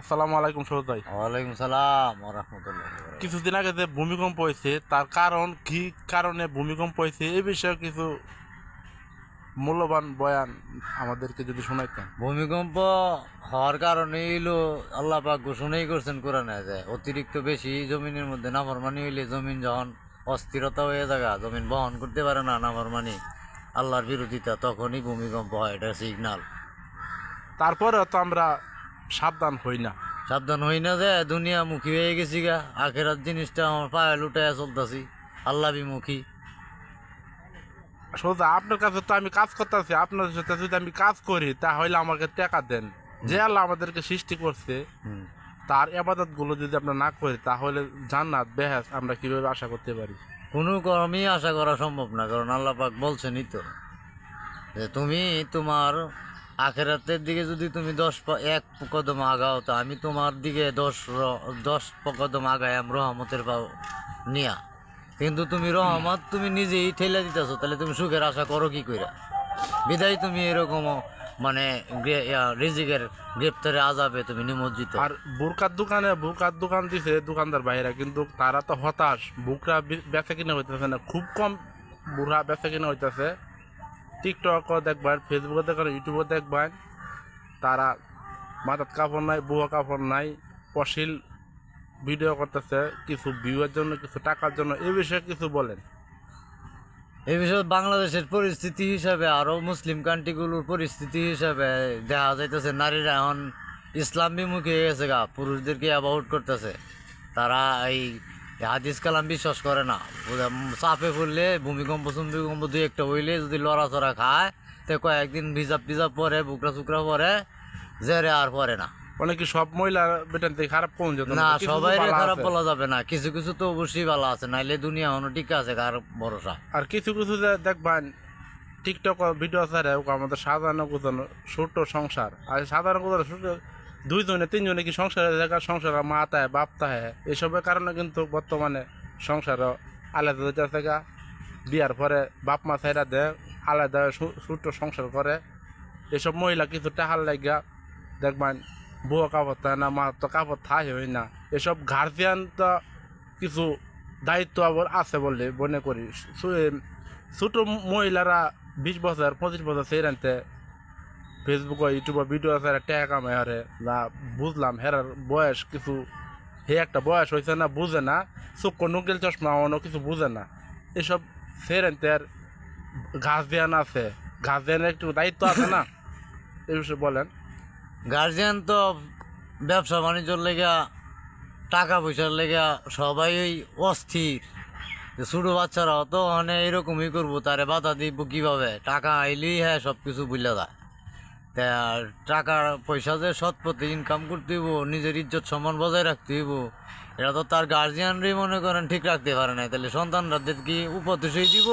আসসালামু আলাইকুম সৌদ ভাই। ওয়ালাইকুম সালাম রহমতুল্লাহ কিছুদিন আগে যে ভূমিকম্প হয়েছে তার কারণ কি কারণে ভূমিকম্প হয়েছে এই বিষয়ে কিছু মূল্যবান বয়ান আমাদেরকে যদি শোনাইতেন। ভূমিকম্প হওয়ার কারণে হইল আল্লাহ পাক ঘোষণাই করছেন কোরআনে যে অতিরিক্ত বেশি জমিনের মধ্যে নাফরমানি হইলে জমিন যখন অস্থিরতা হয়ে থাকা জমিন বহন করতে পারে না নাফরমানি আল্লাহর বিরোধিতা তখনই ভূমিকম্প হয় এটা সিগনাল তারপরেও তো আমরা সাবধান হই না। সাবধান হই না যে দুনিয়া মুখী হয়ে গেছি গা। আখেরাত জিনিসটা আমার পায়ে লুটাইয়া চলতেছি। আল্লাহ বিমুখী সোজা আপনার কাছে তো আমি কাজ করতেছি। আপনার সাথে যদি আমি কাজ করি তাহলে আমাকে টাকা দেন। যে আল্লাহ আমাদেরকে সৃষ্টি করছে তার আবাদতগুলো যদি আমরা না করি তাহলে জান্নাত বেহাস আমরা কীভাবে আশা করতে পারি? কোনো কর্মই আশা করা সম্ভব না কারণ আল্লাহ পাক বলছেনই তো। যে তুমি তোমার আখেরাতের দিকে যদি তুমি দশ এক কদম আগাও, তো আমি তোমার দিকে দশ দশ কদম আগায়াম রহমতের পাও নিয়া। কিন্তু তুমি রহমত তুমি নিজেই ঠেলে দিতেছো, তাহলে তুমি সুখের আশা করো কি কইরা? বিদায় তুমি এরকম মানে রিজিকের গ্রেপ্তারে আজাবে, তুমি নিমজ্জিত। আর বুরকার দোকানে, বুরকার দোকান দিছে দোকানদার বাইরে কিন্তু তারা তো হতাশ। বুকরা বেচা কিনা হইতেছে না। খুব কম বুড়া বেচা কিনা হইতেছে। টিকটক দেখবেন ফেসবুকে দেখবেন ইউটিউবে দেখবেন। তারা মাথার কাপড় নাই বুয়া কাপড় নাই, অশ্লীল ভিডিও করতেছে, কিছু ভিউয়ের জন্য, কিছু টাকার জন্য, এ বিষয়ে কিছু বলেন। এ বিষয়ে বাংলাদেশের পরিস্থিতি হিসাবে আরও মুসলিম কান্ট্রিগুলোর পরিস্থিতি হিসাবে দেখা যাইতেছে, নারীরা এখন ইসলাম বিমুখী হয়ে গেছে গা, পুরুষদেরকে অ্যাবাউট করতেছে। তারা এই হাদিস কালাম বিশ্বাস করে না। চাপে পড়লে ভূমিকম্প ভূমিকম্প দুই একটা হইলে যদি লড়াচড়া খায় তো কয়েকদিন ভিজা পিজা পরে বুকরা চুকরা পরে জেরে আর পরে না। অনেকে সব মহিলা বেতন থেকে খারাপ কম যেত না সবাই খারাপ বলা যাবে না। কিছু কিছু তো অবশ্যই ভালো আছে নাইলে দুনিয়া এখনও ঠিক আছে কার ভরসা? আর কিছু কিছু দেখবেন টিকটক ভিডিও ওকে আমাদের সাধারণ গুজানো ছোট্ট সংসার। আর সাধারণ গুজানো ছোট দুইজনে, তিনজনে কি সংসারে জায়গা সংসার মা তায় বাপ তাহে, এসবের কারণে কিন্তু বর্তমানে সংসার আলাদা যেতেছে গা। বিয়ার পরে বাপ মা ছাইরা দেয় আলাদা সু- ছোট্ট সংসার করে। এসব মহিলা কিছু টাহার লাগা দেখবেন বুয়া কাপড় থাকে না, মা তো কাপড় থাই হয় না। এসব গার্জিয়ান তো কিছু দায়িত্ব আবার আছে বলে মনে করি। ছোট মহিলারা বিশ বছর, পঁচিশ বছর সেই রানতে ফেসবুক ইউটিউবে ভিডিও আছে টাকা কামাই হারে না, বুঝলাম, হেরার বয়স কিছু, হে একটা বয়স হয়েছে না, বুঝে না চক্ষু নুকেল চশমা অন্য কিছু বুঝে না। এসব সেই রানতে আর গার্জিয়ান আছে। গার্জিয়ানের একটু দায়িত্ব আছে না? এই বিষয়ে বলেন। গার্জিয়ান তো ব্যবসা বাণিজ্যর লেগা, টাকা পয়সার লেগা সবাই ওই অস্থির। ছোটো বাচ্চারাও তো মানে এরকমই করব, তারে বাধা দিব কীভাবে? টাকা আইলেই হ্যাঁ সব কিছু বুঝলে যায়। তা টাকা পয়সা যে সৎ পথে ইনকাম করতে হইব, নিজের ইজ্জত সম্মান বজায় রাখতে হইব, এটা তো তার গার্জিয়ানরাই মনে করেন ঠিক রাখতে পারে না তাহলে সন্তানরাদের কি উপদেশই দিব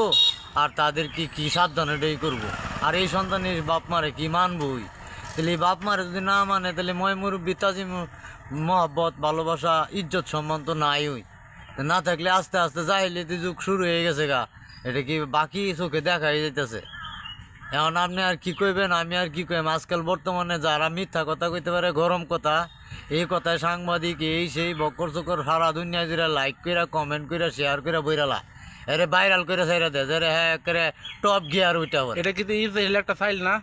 আর তাদের কি কি সাবধান এটাই করব। আর এই সন্তানের বাপ মারে কি মানবই? তাহলে এই বাপ মারে যদি না মানে তাহলে ময় মুরব্বী তাজিম মহব্বত, ভালোবাসা, ইজ্জত সম্মান তো নাই ওই না থাকলে আস্তে আস্তে যাইলে তো যুগ শুরু হয়ে গেছে গা। এটা কি বাকি চোখে দেখাই যাইতেছে? এখন আপনি আর কি কইবেন? আমি আর কি কইম? আজকাল বর্তমানে যারা মিথ্যা কথা কইতে পারে গরম কথা এই কথায় সাংবাদিক এই সেই বকর চকর সারা দুনিয়া জিরা লাইক কইরা কমেন্ট কইরা শেয়ার কইরা বইরালা। এরে ভাইরাল করে সাইরা দে যে হ্যাঁ একেবারে টপ গিয়ার ওইটা হবে এটা কিন্তু ইসরায়েল একটা ফাইল না?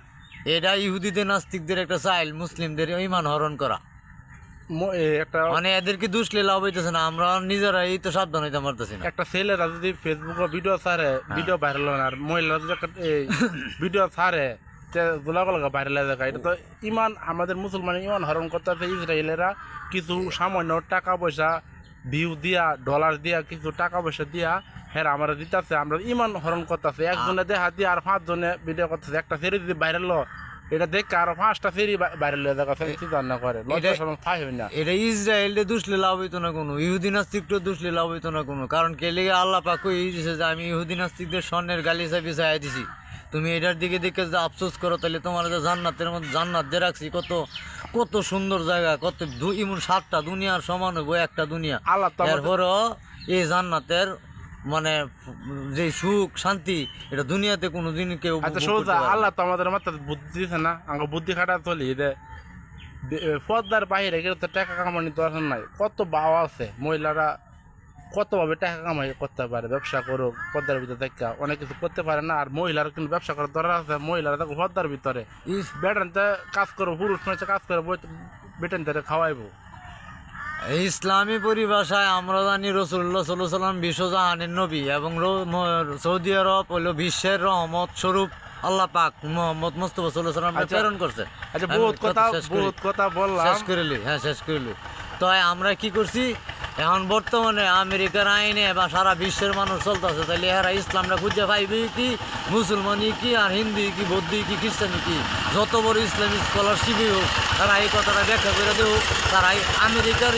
এটা ইহুদিদের নাস্তিকদের একটা চাইল মুসলিমদের ইমান হরণ করা। একটা মানে এদেরকে দুষলে লাভ হইতেছে না আমরা নিজেরাই তো সাবধান হইতে পারতেছি না। একটা ছেলেরা যদি ফেসবুকে ভিডিও ছাড়ে ভিডিও ভাইরাল হয় আর মহিলারা যদি একটা ভিডিও ছাড়ে গোলাগোলাগা ভাইরাল হয়ে যায় এটা তো ইমান আমাদের মুসলমান ইমান হরণ করতেছে ইসরায়েলেরা। কিছু সামান্য টাকা পয়সা ভিউ দিয়া ডলার দিয়া কিছু টাকা পয়সা দিয়া হ্যাঁ আমরা দিতেছে আমরা ইমান হরণ করতেছে। একজনে দেখা দিয়ে আর পাঁচজনে ভিডিও করতেছে। একটা সেরি যদি ভাইরাল এটা দেখে আর পাঁচটা সেরি ভাইরাল হয়ে যাচ্ছে চিন্তা না করে। লজ্জা শরম ঠাই হয় না। এটা ইসরায়েলে দুষলে লাভ হইতো না কোনো ইহুদি নাস্তিকটা দুষলে লাভ হইতো না কোনো কারণ কে লেগে আল্লাহ পাক কই দিছে যে আমি ইহুদি নাস্তিকদের স্বর্ণের গালি গালিচা বিছাই দিছি। তুমি এটার দিকে দেখে যে আফসোস করো তাহলে তোমার যে জান্নাতের মধ্যে জান্নাত যে রাখছি কত কত সুন্দর জায়গা কত ইমন সাতটা দুনিয়ার সমান হইব একটা দুনিয়া। আল্লাহ এরপরও এই জান্নাতের মানে যে সুখ শান্তি এটা দুনিয়াতে কোনো দিন কেউ আচ্ছা সোজা। আল্লাহ তো আমাদের মাত্র বুদ্ধি দিছে না? আমাকে বুদ্ধি খাটা চলি দে। পর্দার বাইরে গেলে তো টাকা কামানোর দরকার নাই। কত বাবা আছে মহিলারা কতভাবে টাকা কামাই করতে পারে? ব্যবসা করুক পর্দার ভিতরে দেখা অনেক কিছু করতে পারে না। আর মহিলার কিন্তু ব্যবসা করার দরকার আছে। মহিলারা দেখো পর্দার ভিতরে। ইস, বেটানতে কাজ করো পুরুষ মানুষে কাজ করে বেটেন ধরে খাওয়াইবো। ইসলামী পরিভাষায় আমরা জানি রসুল্লাহ সাল্লাম বিশ্বজাহানের নবী এবং সৌদি আরব হলো বিশ্বের রহমত স্বরূপ আল্লাহ পাক মোহাম্মদ মুস্তফা সাল্লাহ সাল্লাম আচ্ছা। প্রেরণ করছে। আচ্ছা বহুত কথা বহুত কথা বললাম। শেষ করিলি হ্যাঁ শেষ করিলি তো আমরা কি করছি? এখন বর্তমানে আমেরিকার আইনে বা সারা বিশ্বের মানুষ চলতেছে তাহলে এরা ইসলামটা খুঁজে পাইবে কি? মুসলমানই কি আর হিন্দি কি বৌদ্ধ কি খ্রিস্টানি কি? যত বড় ইসলামিক স্কলারশিপই হোক তারা এই কথাটা ব্যাখ্যা করে দেব তারা আমেরিকার